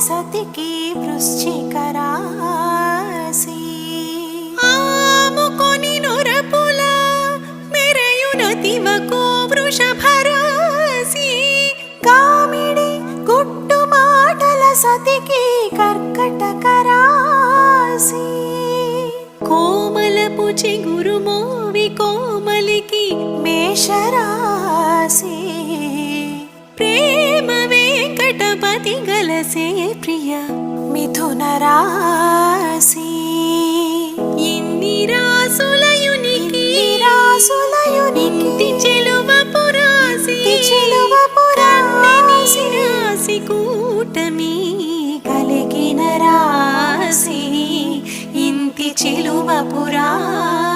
సరస్వతికి వృశ్చికరాసి ఆముకొని నురపుల మెరయున తిమకో వృషభరాసి కామిడి గుట్టు మాటల సతికి కర్కటక కోమలపు చిగురు మోవి కోమలికి మేషరా గణపతి గలసే ప్రియ మిథున రాశి। ఇన్ని రాసులయునికి రాసులయునికి చెలువ పురాసి। చెలువ పురాసి। రాసి కూటమి కలిగిన రాసి ఇంటి చెలువ పురాసి।